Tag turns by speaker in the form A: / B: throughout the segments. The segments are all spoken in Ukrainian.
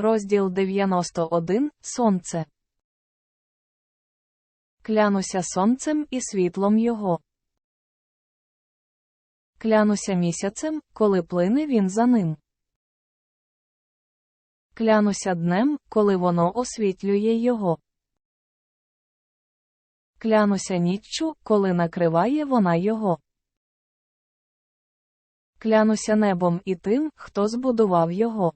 A: Розділ 91 Сонце. Клянуся сонцем і світлом його. Клянуся місяцем, коли плине він за ним. Клянуся днем, коли воно освітлює його. Клянуся ніччю, коли накриває вона його. Клянуся небом і тим, хто збудував його.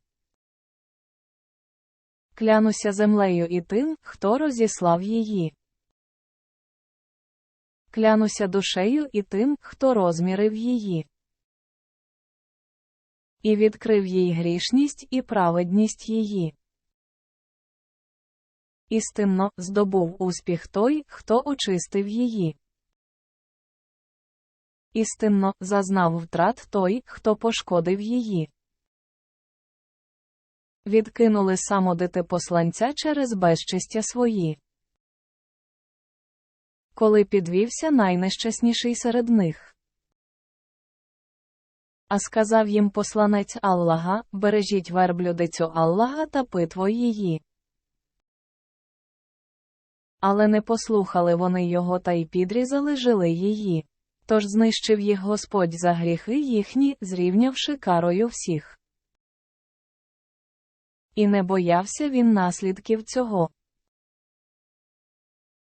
A: Клянуся землею і тим, хто розіслав її. Клянуся душею і тим, хто розмірив її. І відкрив їй грішність і праведність її. Істинно здобув успіх той, хто очистив її. Істинно зазнав втрат той, хто пошкодив її. Відкинули самодити посланця через безчестя свої. Коли підвівся найнещасніший серед них. А сказав їм посланець Аллага, бережіть верблюдицю Аллага та питво її. Але не послухали вони його та й підрізали жили її. Тож знищив їх Господь за гріхи їхні, зрівнявши карою всіх. І не боявся він наслідків цього.